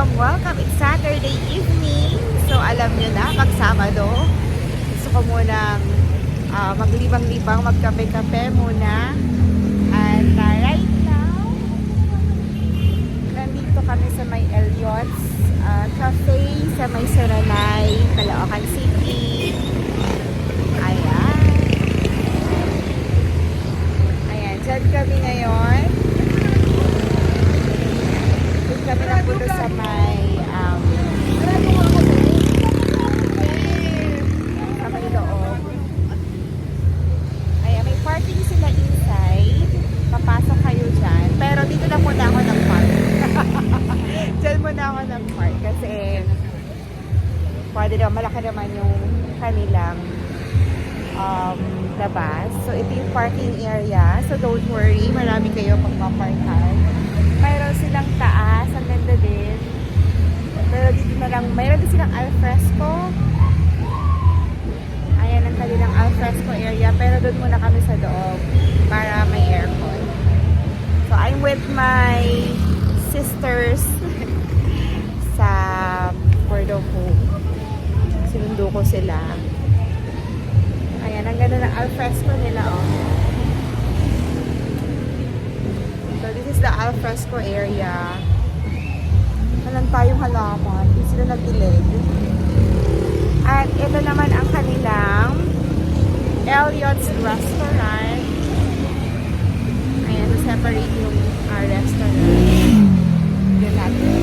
welcome, welcome. It's Saturday evening. So alam nyo na, pag Sabado, gusto ko munang ah, maglibang-libang, magkape-kape muna. And ah, right now, nandito kami sa may Elliott's ah, Cafe sa may Suranay, Caloocan City. Ayan. Ayan, dyan kami ngayon. Doon kami napunta sa may um, sa may loob. Ayan, may parking sila inside. Papasok kayo dyan. Pero dito na muna ako ng park. dyan muna ako ng park kasi pwede naman, malaki naman yung kanilang um, labas. So, ito yung parking area. So, don't worry. Marami kayo pagpaparkan. Mayroon silang taas. Ang ganda din. Pero dito na lang, mayroon din silang alfresco. Ayan ang kanilang alfresco area. Pero doon muna kami sa loob para may aircon. So, I'm with my sisters sa Puerto Home. Sinundo ko sila. Ayan, ang ganda ng alfresco nila, oh. So, this is the alfresco area. Walang tayong halaman. Hindi sila nagdilig. At ito naman ang kanilang Elliott's Restaurant. Ayan, separate yung uh, restaurant. Yun natin.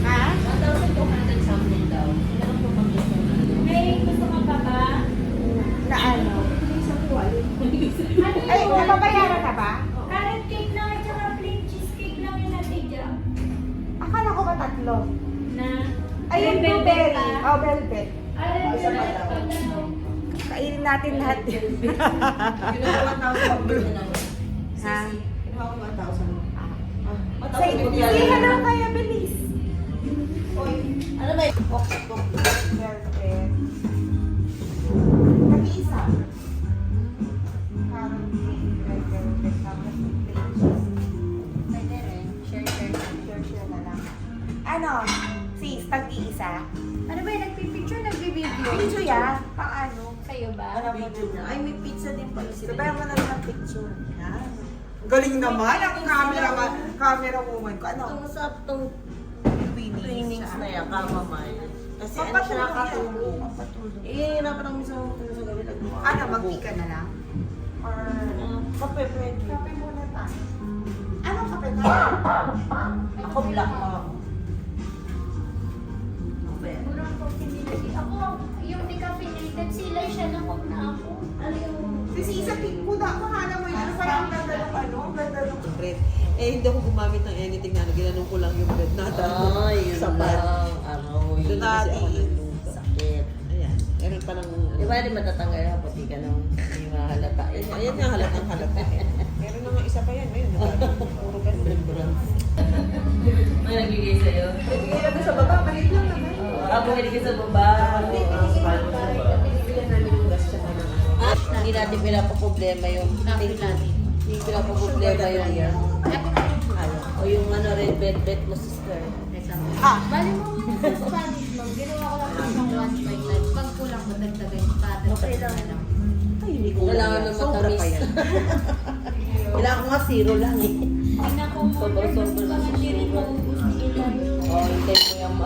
Ha? May gusto ka pa ba? Na ano? Ano Ay, yun? nababayaran na ba? Carrot cake lang at saka plain cheesecake lang yung natidya. Akala ko ba tatlo? Na? Velvet blueberry. Oh, velvet. Ano? Kainin natin lahat yun. ha? Say, say hello kaya, bilis. Ano ba yun? Sis, tag-iisa? Ano ba yun? Nagpipicture, nagbibideo? Video ya? Paano? Kayo ba? Alam mo na. Ay, may pizza din pala sila. Sabayan mo na lang ang picture. Yan. Galing naman ang camera, camera woman ko. Ano? Itong sa itong trainings na yan, kamamay. Kasi ano siya nakatulong. yan. Eh, hirapan ang mismo kung sa gabi. Ano, mag-ika na lang? Or... Kape, pwede. Kape muna tayo. Anong kape tayo? Ako black mo. Ako, yung decaffeinated, sila siya na huwag na ako. Ano yung... Sisi, isa pink mo na. Mahala mo yun. Ano kaya ang ganda ng ano? Ang ganda ng... bread. Eh, hindi ako gumamit ng anything na ginanong ko lang yung bread natin. Ay, yun sa lang. Aroy. Doon na kasi ako nagluto. Sakit. Ayan. Meron pa ng... Di ba di matatanggal na pati ka nung hindi mahalata. Ayan, nga halatang halata. eh. Meron naman isa pa yan. Ayun, puro ganun. May nagbigay sa'yo? Tsaka ng ano. Ah, hindi natin pinapaproblema yung hindi pinapaproblema yung o yung ano, red velvet mo sister. Ah, Bali mo mga sa Spanish, ma'am. Ginawa ko lang ng one point life. Pag kulang mo, dagdagan. Okay lang. Ay, hindi ko Kailangan ng Sobra matamis. Kailangan ko nga zero lang eh. Ay na kung Sobrang- sobrang hindi rin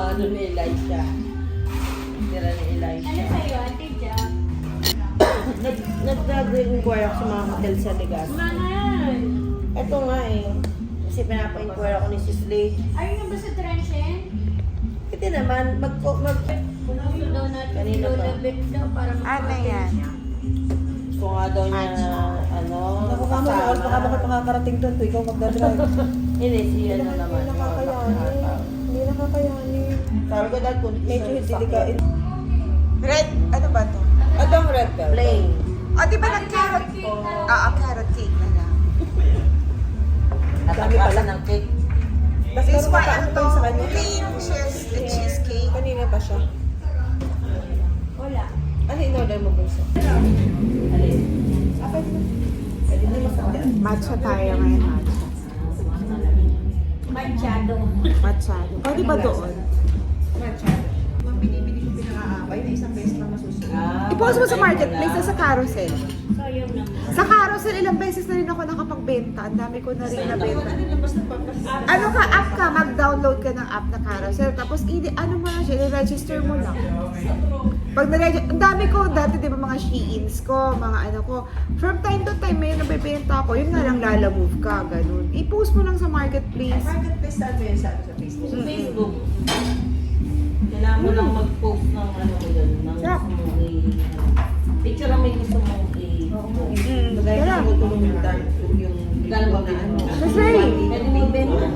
ano ni Elisha. Tira ni Ano Elisha. sa'yo, Ate Jack? Nag, nag-inquire ako sa mga hotel sa Legazpi. Mahal! Ito nga eh. Kasi pinapa-inquire ako ni Sisley. Ayun nga ba sa Trenchen? Ito naman, mag... mag daw natin Kanina pa. Ano yan? Gusto nga daw niya, ano, Naku, kamo, baka baka makakarating doon to. Ikaw magdadrive. Hindi, si ano naman. Hindi nakakayanin. Hindi nakakayanin. Sabi ko dahil kung Medyo delicate. Red, ano ba to? Ito ang red velvet. Plain. O, di ba nag-carrot? Ah, ah, carrot cake na lang. Dami pala ng cake. Tapos one, pa ano to? Cream cheese, cheesecake. Kanina pa siya. Wala. Ano in-order mo, Bunso? Alin? Matcha tayo ngayon, matcha. Manchado. Matcha. Pwede ba doon? Matcha. Mga binibili ko pinaka-abay na isang beses lang masusunod. Ah, I-post mo sa marketplace na sa carousel. So, yun naman. Sa carousel, ilang beses na rin ako nakapagbenta. Ang dami ko na rin nabenta. Lang? Ano ka, app ka, mag-download ka ng app na carousel. Tapos, hindi, ano mo na siya, i-register mo lang. Pag na-register, ang dami ko dati, di ba, mga she-ins ko, mga ano ko. From time to time, may nabibenta ako. Yun nga lang, lala-move ka, ganun. I-post mo lang sa marketplace. Marketplace ba yun sa, sa Facebook? Sa Facebook. Kailangan mo lang mag-post ng ano ko yun, ng Sarap. gusto mong i- Picture ang may gusto mong i- Bagay sarap. na tumutulong yung dark yung Gano'n ba na ano. Pwede mo ibenta.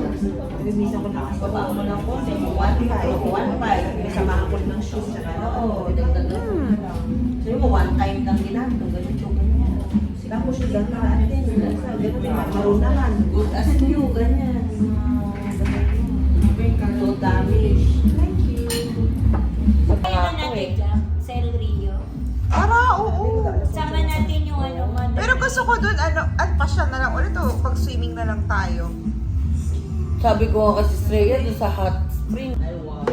Minsan ko na Baba mo konti, mo 1.5, 1.5. May samahan ko ng shoes tsaka ano. Oo, dagdagan mo. Sabi mo, one time lang ginagawa, ganito, ganyan. Tapos yung ganun din. Ganun din, marunahan. Good as new, ganyan. So damage. Thank you. Sa El Rio. Para, oo. Sama natin yung ano. Pero gusto ko dun, ano, at pa siya na lang ulit o pag-swimming na lang tayo. Sabi ko nga kasi Straya, doon sa hot spring. Ay, wow.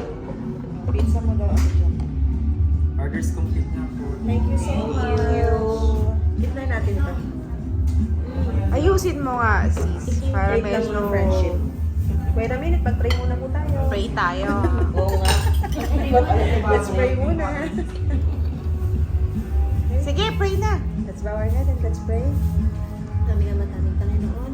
Pizza mo daw ako dyan. Orders complete na po. Thank you so much. Try natin ito. Ayusin mo nga, sis. Para lang medyo ng friendship. Wait a minute, mag-pray muna po tayo. pray tayo. Oo nga. Let's pray muna. Sige, pray na. Let's bow our head and let's pray. Aming ama naming Panginoon,